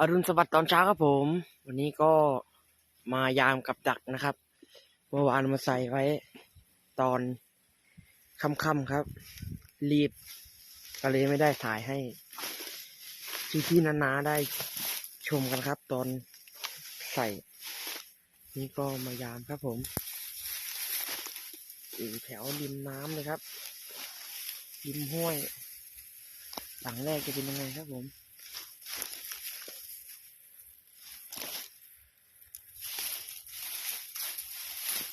อรุณสวัสดิ์ตอนเช้าครับผม วันนี้ก็มายามกับดักนะครับเมื่อวานมาใส่ไว้ตอนค่ำๆครับ รีบก็เลยไม่ได้ถ่ายให้พี่ๆนาๆได้ชมกันครับ ตอนใส่ นี่ก็มายามครับผมอยู่แถวริมน้ำเลยครับริมห้วยหลังแรกจะเป็นยังไงครับผม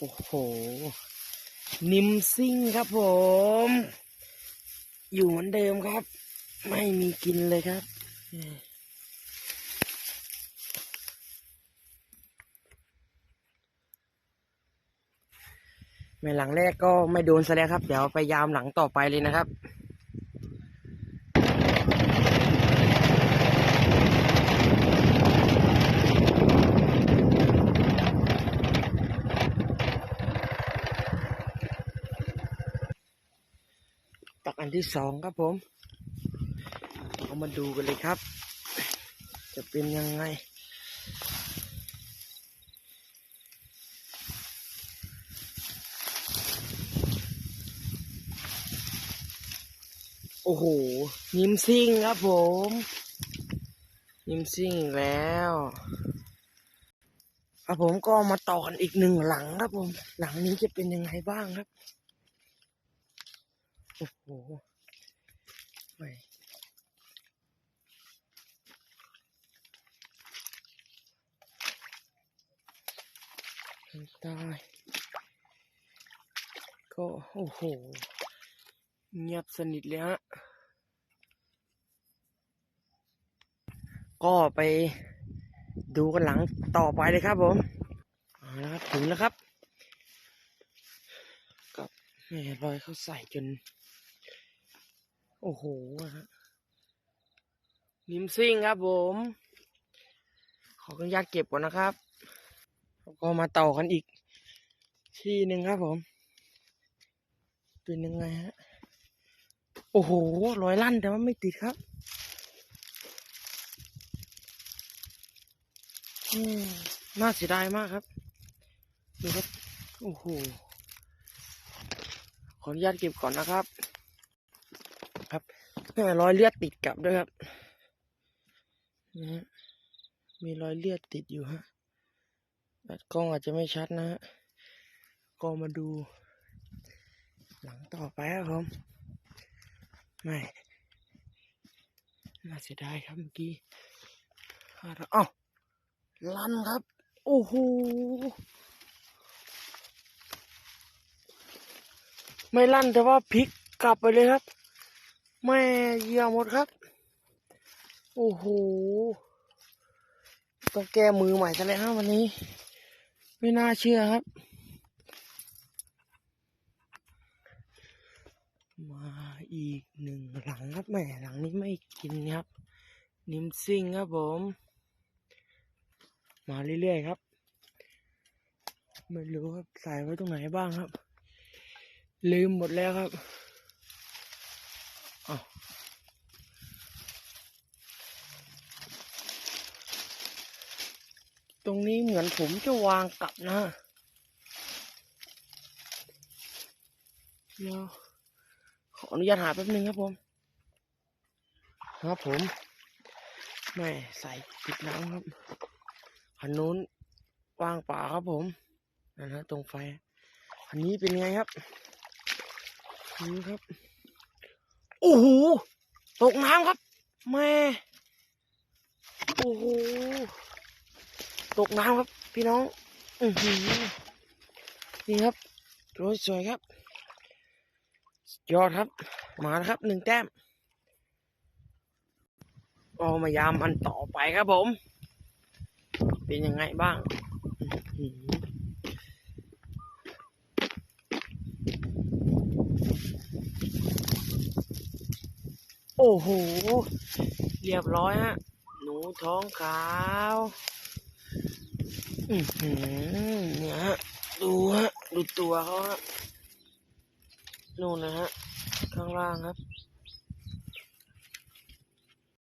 อ้โห นิมซิ่งครับผม อยู่เหมือนเดิมครับ ไม่มีกินเลยครับ แม่หลังแรกก็ไม่โดนซะแล้วครับ เดี๋ยวไปยามหลังต่อไปเลยนะครับ อันที่สองครับผม เรามาดูกันเลยครับ จะเป็นยังไง โอ้โหนิมซิ่งครับผมนิมซิ่งอีกแล้วครับผมก็มาต่อกันอีกหนึ่งหลังครับผม หลังนี้จะเป็นยังไงบ้างครับ อ้โหไม่ตายก็โอ้โห เงียบสนิทเลยฮะ ก็ไปดูกันหลังต่อไปเลยครับผมเอาละครับถึงแล้วครับ กับแม่รอยเขาใส่จน โอ้โหฮะนิมซิ่งครับผม ขออนุญาตเก็บก่อนนะครับแล้วก็มาต่อกันอีก ที่หนึ่งครับผม เป็นยังไงฮะ โอ้โหรอยลั่นแต่ว่าไม่ติดครับน่าเสียดายมากครับดูครับ โอ้โห ขออนุญาตเก็บก่อนนะครับ ครับแม่รอยเลือดติดกับด้วยครับนะฮะมีรอยเลือดติดอยู่ฮะกล้องอาจจะไม่ชัดนะฮะก็มาดู หลังต่อไปครับผมไม่น่าเสียดายครับเมื่อกี้อ้าวลั่นครับ โอ้โหไม่ลั่นแต่ว่าพลิกกลับไปเลยครับ แม่เหยี่ยหมดครับ โอ้โห ต้องแก้มือใหม่ซะแล้วครับวันนี้ ไม่น่าเชื่อครับ มาอีกหนึ่งหลังครับแม่หลังนี้ไม่กินครับ นิมซิงครับผม มาเรื่อยๆครับ ไม่รู้ครับใส่ไว้ตรงไหนบ้างครับ ลืมหมดแล้วครับ ตรงนี้เหมือนผมจะวางกลับนะเดี๋ยวขออนุญาตหาแป๊บนึงครับผม ครับผมไม่ใส่ปิดน้ำครับอันนู้นว่างเปล่าครับผมนั่นฮะตรงไฟ อันนี้เป็นไงครับนี่ครับ โอ้โหตกน้ำครับแม่โอ้โหตกน้ำครับ พี่น้องอือหือนี่ครับสวยๆครับ ยอดครับ มาครับหนึ่งแต้มก็มายามอันต่อไปครับผม เป็นยังไงบ้างอื้อหือโอ้โห เรียบร้อยฮะ หนูท้องขาว อือหือเนี่ยฮะ ดูฮะ ดูตัวเขาฮะ นู่นนะฮะ ข้างล่างครับ